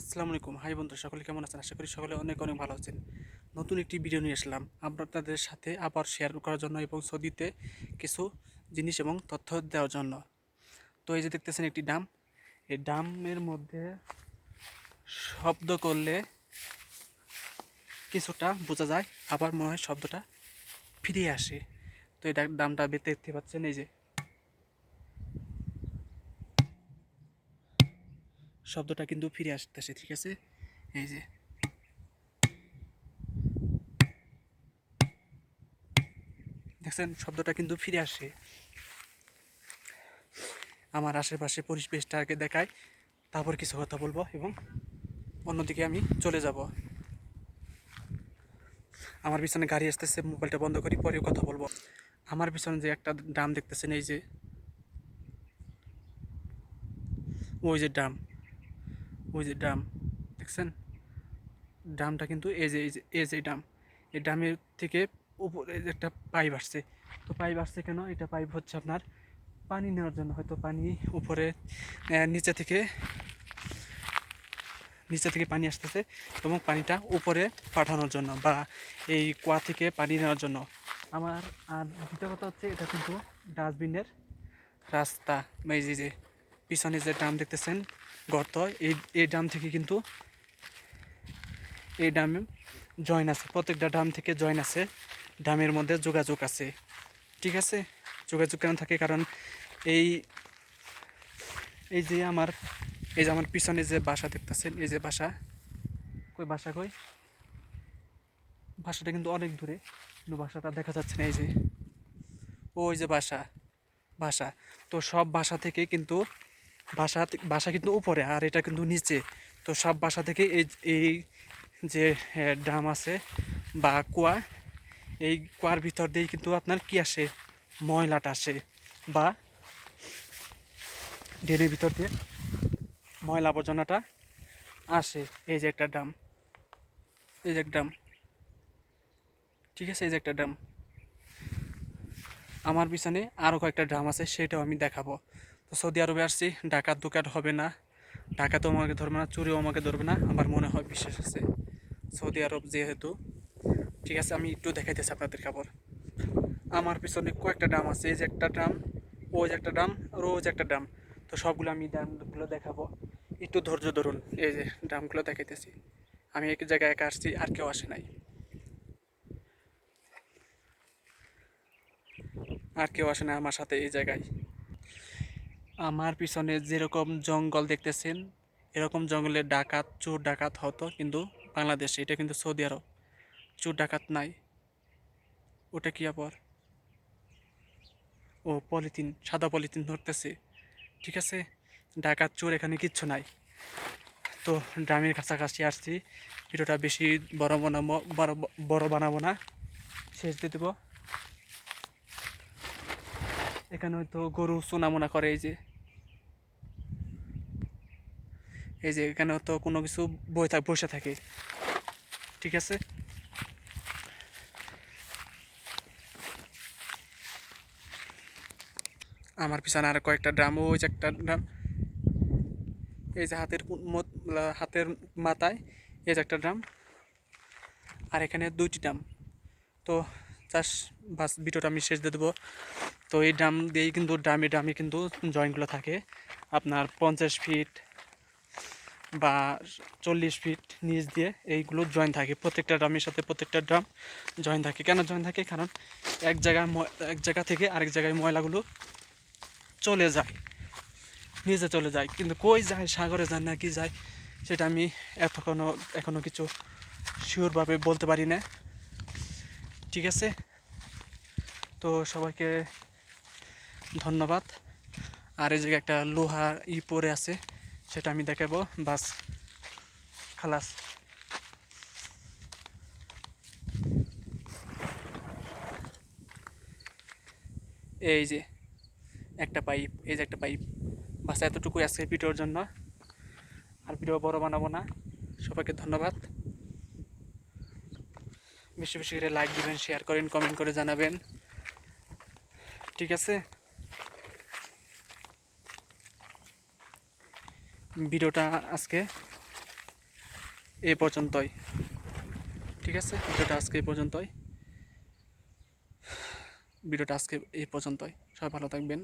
আসসালামু আলাইকুম। হাই বন্ধু সকলে কেমন আছেন? আশা করি সকলে অনেক অনেক ভালো আছেন। নতুন একটি ভিডিও নিয়ে আসলাম। আপনাদের সাথে আবার শেয়ার করার জন্য এবং সৌদিতে কিছু জিনিস এবং তথ্য দেওয়ার জন্য। তো এই যে দেখতেছেন একটি ডাম। এই ডামের মধ্যে শব্দ করলে কিছুটা বোঝা যায়। আবার মনে হয় শব্দটা ফিরে আসে। তো এই ডামটা দেখতে পাচ্ছেন, এই যে শব্দটা কিন্তু ফিরে আসতেছে, ঠিক আছে? এই যে। দেখছেন? শব্দটা কিন্তু ফিরে আসে। আমার আশেপাশে পরিবেশটা আগে দেখায়। তারপর কিছু কথা বলব এবং অন্যদিকে আমি চলে যাব। আমার পিছনে গাড়ি আসতেছে, মোবাইলটা বন্ধ করি পরে কথা বলব। আমার পিছনে যে একটা ড্রাম দেখতেছেন, এই যে। ওই যে ড্রাম। ওই যে ড্রাম দেখছেন? ড্রামটা কিন্তু এই যে এই যে, এই এই ড্রামের থেকে উপরে একটা পাইপ আসছে। তো পাইপ আসছে কেন? এটা পাইপ হচ্ছে আপনার পানি নেওয়ার জন্য। হয়তো পানি উপরে নিচে থেকে নিচে থেকে পানি আসতেছে এবং পানিটা উপরে পাঠানোর জন্য বা এই কুয়া থেকে পানি নেওয়ার জন্য। আমার আর দ্বিতীয় কথা হচ্ছে, এটা কিন্তু ডাস্টবিনের রাস্তা। যে যে পিছনে যে ড্রাম দেখতেছেন, গর্ত, এই এই ড্রাম থেকে কিন্তু এই ড্রামে জয়েন আছে। প্রত্যেকটা ড্রাম থেকে জয়েন আছে। ড্রামের মধ্যে যোগাযোগ আছে। ঠিক আছে? যোগাযোগ কেন থাকে? কারণ এই এই যে আমার, এই যে আমার পিছনে যে বাসা দেখতেছেন, এই যে বাসা, কই বাসা কই? বাসাটা কিন্তু অনেক দূরে। কিন্তু বাসাটা দেখা যাচ্ছে না, এই যে। ওই যে বাসা বাসা। তো সব বাসা থেকে কিন্তু বাসা বাসা কিন্তু উপরে, আর এটা কিন্তু নিচে। তো সব বাসা থেকে এই এই যে ড্রাম আছে বা কুয়া, এই কুয়ার ভিতর দিয়ে কিন্তু আপনার কি আসে? ময়লাটা আসে বা ড্রেনের ভিতর দিয়ে ময়লা আবর্জনাটা আসে। এই যে একটা ড্রাম, এই যে ড্রাম। ঠিক আছে, এই যে একটা ড্রাম। আমার পিছনে আরও কয়েকটা ড্রাম আছে, সেটাও আমি দেখাবো। তো সৌদি আরবে আসছি, ডাকাত দুকাত হবে না। ডাকাতও আমাকে ধরবে না, চুরিও আমাকে ধরবে না, আমার মনে হয় বিশ্বাস আছে সৌদি আরব যেহেতু। ঠিক আছে, আমি একটু দেখাইতেছি আপনাদের খবর আমার পিছনে কয়েকটা ড্রাম আছে, এই যে একটা ড্রাম, ওই যে একটা ড্রাম, আর ওই যে একটা ড্রাম। তো সবগুলো আমি ড্রামগুলো দেখাবো। একটু ধৈর্য ধরুন, এই যে ড্রামগুলো দেখাইতেছি। আমি এক জায়গায় একা আসছি, আর কেউ আসে নাই। আর কেউ আসে না আমার সাথে এই জায়গায়। আমার পিছনে যেরকম জঙ্গল দেখতেছেন, এরকম জঙ্গলে ডাকাত, চোর ডাকাত হতো কিন্তু বাংলাদেশে, এটা কিন্তু সৌদি আরব। চোর ডাকাত নাই। ওটা কি আবার? ও, পলিথিন, সাদা পলিথিন ধরতেছে। ঠিক আছে, ডাকাত, চোর এখানে কিচ্ছু নাই। তো ড্রামের কাছাকাছি আসছি। ভিডিওটা বেশি বড় বানাবো, বড় বড় বানাবো না। শেষ দিয়ে দেবো। এখানে হয়তো গরু সোনামোনা করে এই যে এই যে এখানে তো কোনো কিছু বই থাক, বসে থাকে। ঠিক আছে? আমার পিছনে আর কয়েকটা ড্রাম, ওই যে একটা ড্রাম। এই যে হাতের হাতের মাথায়, এই যে একটা ড্রাম। আর এখানে দুইটি ড্রাম। তো জাস্ট বাস, ভিডিওটা আমি শেষ দিয়ে দেবো। তো এই ড্রাম দিয়েই কিন্তু, ড্রামে ড্রামে কিন্তু জয়েন্টগুলো থাকে। আপনার পঞ্চাশ ফিট বা চল্লিশ ফিট নিচ দিয়ে এইগুলো জয়েন থাকে। প্রত্যেকটা ড্রামের সাথে প্রত্যেকটা ড্রাম জয়েন থাকে। কেন জয়েন থাকে? কারণ এক জায়গায় এক জায়গা থেকে আরেক জায়গায় ময়লাগুলো চলে যায়। নিজে চলে যায়। কিন্তু কই যায়? সাগরে যায় না, কি যায়? সেটা আমি এতক্ষণও এখনও কিছু শিওরভাবে বলতে পারি না। ঠিক আছে? তো সবাইকে ধন্যবাদ। আর এই জায়গায় একটা লোহা ই পরে আছে। সেটা আমি দেখাবো, বাস, খালাস। এই যে একটা পাইপ, এই যে একটা পাইপ। বাস, এতটুকুই আছে ভিডিওর জন্য। আর ভিডিও বড় বানাবো না। সবাইকে ধন্যবাদ। বেশি বেশি করে লাইক দিবেন শেয়ার করেন কমেন্ট করে জানাবেন। ঠিক আছে? ভিডিওটা আজকে এ পর্যন্তই। ঠিক আছে? ভিডিওটা আজকে এ পর্যন্তই। ভিডিওটা আজকে এ পর্যন্তই। সবাই ভালো থাকবেন।